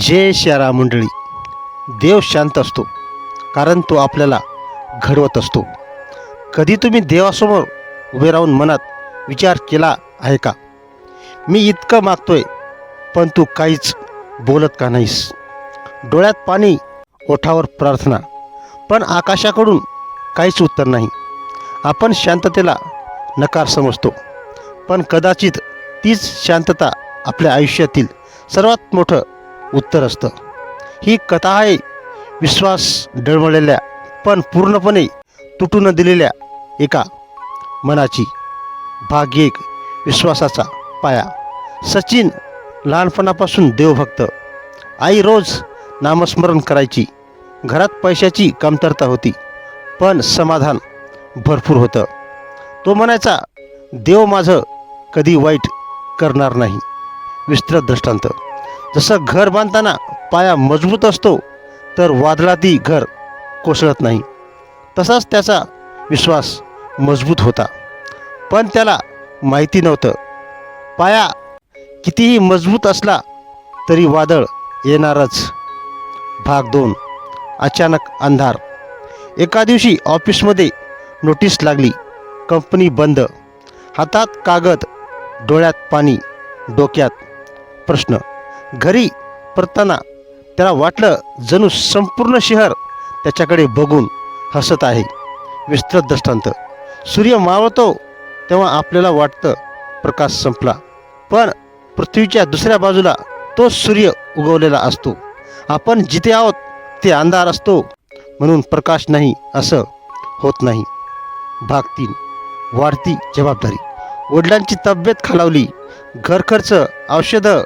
जय शारा मंडळी. देव शांत असतो कारण तो आपल्याला घडवत असतो. कधी तुम्ही देवासमोर उभे राहून मनात विचार केला आहे का? मी इतकं मागतोय पण तू काहीच बोलत का नाहीस? डोळ्यात पाणी ओठावर प्रार्थना पण आकाशाकडून काहीच उत्तर नाही. आपण शांततेला नकार समजतो पण कदाचित तीच शांतता आपल्या आयुष्यातील सर्वात मोठं उत्तर असतं. ही कथा आहे विश्वास डळमळलेल्या पण पूर्णपणे तुटून दिलेल्या एका मनाची भाग एक विश्वासाचा पाया. सचिन लहानपणापासून देवभक्त. आई रोज नामस्मरण करायची. घरात पैशाची कमतरता होती पण समाधान भरपूर होतं. तो म्हणायचा देव माझं कधी वाईट करणार नाही. विस्तृत दृष्टांत. जसं घर बांधताना पाया मजबूत असतो तर वादळातही घर कोसळत नाही. तसाच त्याचा विश्वास मजबूत होता. पण त्याला माहिती नव्हतं. पाया कितीही मजबूत असला तरी वादळ येणारच. भाग दोन. अचानक अंधार. एका दिवशी ऑफिसमध्ये नोटीस लागली. कंपनी बंद. हातात कागद डोळ्यात पाणी डोक्यात प्रश्न. घरी परतताना त्याला वाटलं जणू संपूर्ण शहर त्याच्याकडे बघून हसत आहे. विस्तृत दृष्टांत. सूर्य मावळतो तेव्हा आपल्याला वाटतं प्रकाश संपला. पण पृथ्वीच्या दुसऱ्या बाजूला तो सूर्य उगवलेला असतो. आपण जिथे आहोत ते अंधार असतो म्हणून प्रकाश नाही असं होत नाही. भाग तीन. वाढती जबाबदारी. वडिलांची तब्येत खालावली. घरखर्च औषधं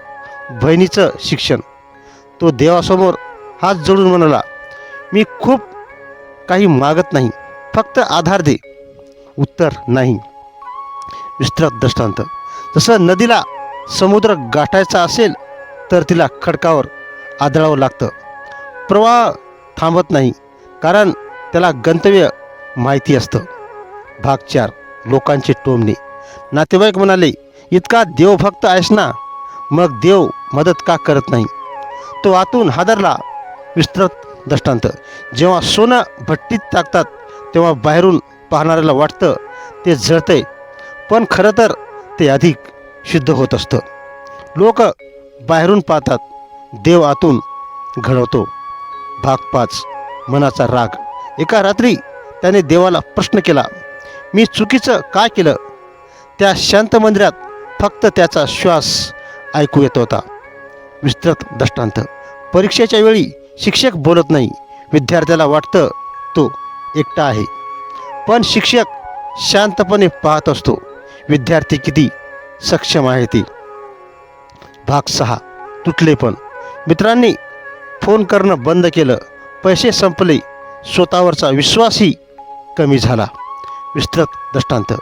बहिणीचं शिक्षण. तो देवासमोर हात जोडून म्हणाला मी खूप काही मागत नाही फक्त आधार दे. उत्तर नाही. विस्तृत दृष्टांत. जसं नदीला समुद्र गाठायचा असेल तर तिला खडकावर आदळावं लागतं. प्रवाह थांबत नाही कारण त्याला गंतव्य माहिती असतं. भाग चार लोकांचे टोमणे. नातेवाईक म्हणाले इतका देवभक्त आहेस ना मग देव मदत का करत नाही. तो आतून हादरला. विस्तृत दृष्टांत. जेव्हा सोनं भट्टीत टाकतात तेव्हा बाहेरून पाहणाऱ्याला वाटतं ते जळतंय. पण खरं तर ते अधिक शुद्ध होत असतं. लोक बाहेरून पाहतात. देव आतून घडवतो. भाग पाच. मनाचा राग. एका रात्री त्याने देवाला प्रश्न केला मी चुकीचं काय केलं? त्या शांत मंदिरात फक्त त्याचा श्वास ऐकू येत होता. विस्तृत दृष्टांत. परीक्षेच्या वेळी शिक्षक बोलत नाही. विद्यार्थ्याला वाटतं तो एकटा आहे. पण शिक्षक शांतपणे पाहत असतो. विद्यार्थी किती सक्षम आहे ते. भाग सहा. तुटले पण. मित्रांनी फोन करणं बंद केलं. पैसे संपले. स्वतःवरचा विश्वासही कमी झाला. विस्तृत दृष्टांत.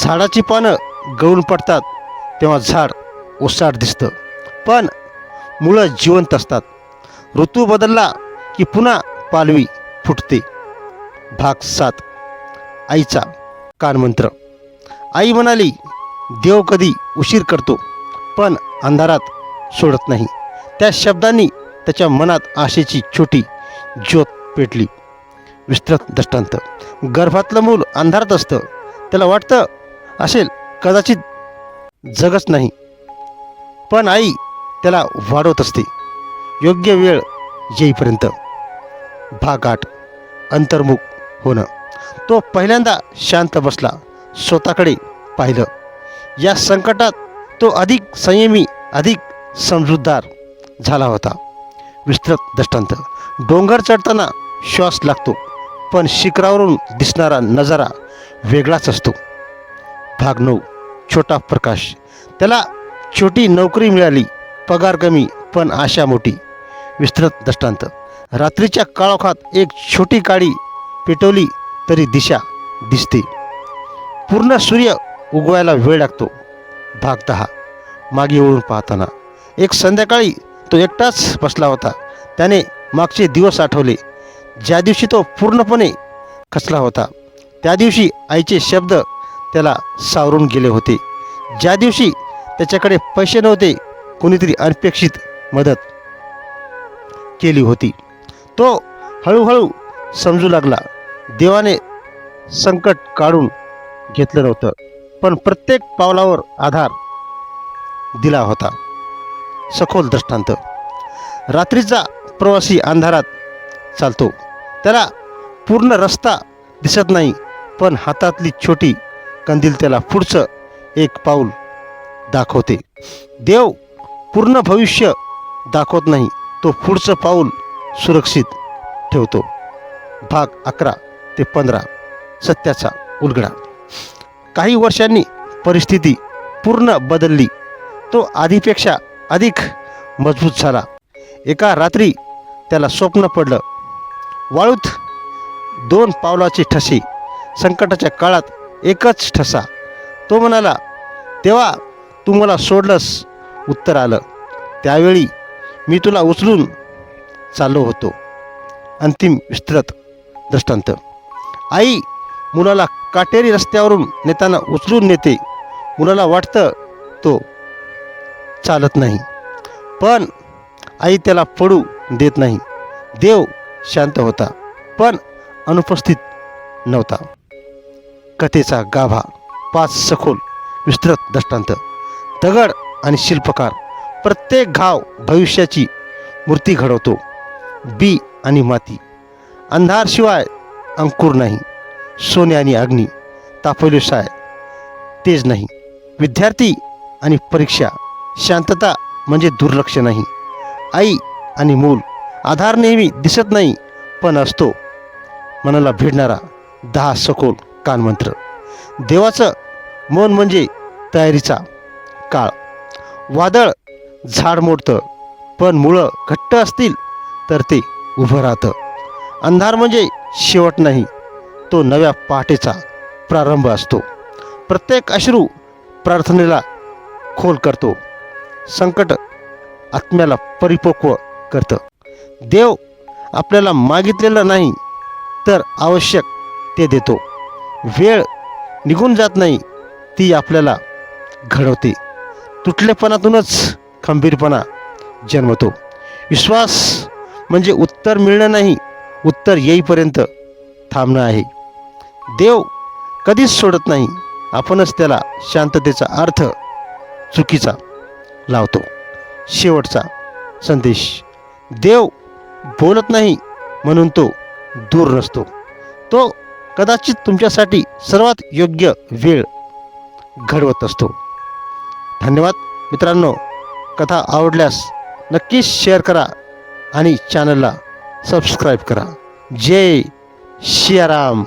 झाडाची पानं गळून पडतात. तेव्हा झाड ओसाड दिसतं. पण मुळं जिवंत असतात. ऋतू बदलला की पुन्हा पालवी फुटते. भाग सात. आईचा कानमंत्र आई म्हणाली देव कधी उशीर करतो पण अंधारात सोडत नाही. त्या शब्दांनी त्याच्या मनात आशेची छोटी ज्योत पेटली. विस्तृत दृष्टांत. गर्भातलं मूल अंधारात असतं. त्याला वाटतं असेल कदाचित जगच नाही. पण आई त्याला वाढवत असते. योग्य वेळ येईपर्यंत भाग आठ अंतर्मुख होणं. तो पहिल्यांदा शांत बसला स्वतःकडे पाहिलं. या संकटात तो अधिक संयमी अधिक समजूतदार झाला होता. विस्तृत दृष्टांत. डोंगर चढताना श्वास लागतो पण शिखरावरून दिसणारा नजारा वेगळाच असतो. भाग नऊ छोटा प्रकाश. त्याला छोटी नोकरी मिळाली. पगार कमी पण आशा मोठी. विस्तृत दृष्टांत. रात्रीच्या काळोखात एक छोटी काळी पेटवली तरी दिशा दिसते. पूर्ण सूर्य उगवायला वेळ लागतो. भाग दहा. मागे वळून पाहताना. एक संध्याकाळी तो एकटाच बसला होता. त्याने मागचे दिवस आठवले. ज्या दिवशी तो पूर्णपणे खचला होता त्या दिवशी आईचे शब्द त्याला सावरून गेले होते. ज्या दिवशी त्याच्याकडे पैसे नव्हते कोणीतरी अनपेक्षित मदत केली होती. तो हळूहळू समजू लागला. देवाने संकट काढून घेतलं नव्हतं पण प्रत्येक पावलावर आधार दिला होता. सखोल दृष्टांत. रात्रीचा प्रवासी अंधारात चालतो. त्याला पूर्ण रस्ता दिसत नाही पण हातातली छोटी कंदील त्याला पुढचं एक पाऊल दाखवते. देव पूर्ण भविष्य दाखवत नाही तो पुढचं पाऊल सुरक्षित ठेवतो. भाग अकरा ते पंधरा सत्याचा उलगडा. काही वर्षांनी परिस्थिती पूर्ण बदलली. तो आधीपेक्षा अधिक मजबूत झाला. एका रात्री त्याला स्वप्न पडलं. वाळूत दोन पावलाचे ठसे संकटाच्या काळात एकच ठसा. तो म्हणाला तेव्हा तू मला सोडलंस उत्तर आलं. त्यावेळी मी तुला उचलून चाललो होतो. अंतिम विस्तृत दृष्टांत. आई मुलाला काटेरी रस्त्यावरून नेताना उचलून नेते मुलाला वाटतं तो चालत नाही. पण आई त्याला पडू देत नाही. देव शांत होता पण अनुपस्थित नव्हता. कथेचा गाभा पाच सखोल विस्तृत दृष्टांत. दगड आणि शिल्पकार. प्रत्येक घाव भविष्याची मूर्ती घडवतो. बी आणि माती. अंधारशिवाय अंकुर नाही. सोने आणि अग्नी तापवल्याशिवाय तेज नाही. विद्यार्थी आणि परीक्षा. शांतता म्हणजे दुर्लक्ष नाही. आई आणि मूल. आधार नेहमी दिसत नाही पण असतो. मनाला भिडणारा दहा सखोल कानमंत्र. देवाचं मन म्हणजे तयारीचा काळ. वादळ झाड मोडतं. पण मुळं घट्ट असतील तर ते उभं राहतं. अंधार म्हणजे शेवट नाही तो नव्या पहाटेचा प्रारंभ असतो. प्रत्येक अश्रू प्रार्थनेला खोल करतो. संकट आत्म्याला परिपक्व करतं. देव आपल्याला मागितलेलं नाही तर आवश्यक ते देतो. वेळ निघून जात नाही ती आपल्याला घडवते. तुटलेपणातूनच खंबीरपणा जन्मतो. विश्वास म्हणजे उत्तर मिळणं नाही उत्तर येईपर्यंत थांबणं आहे. देव कधीच सोडत नाही आपणच त्याला शांततेचा अर्थ चुकीचा लावतो. शेवटचा संदेश देव बोलत नाही म्हणून तो दूर नसतो. तो कदाचित तुमच्यासाठी सर्वात योग्य वेळ घडवत असतो. धन्यवाद. मित्रांनो कथा आवडल्यास नक्कीच शेअर करा आणि चॅनलला सबस्क्राईब करा. जय शियाराम.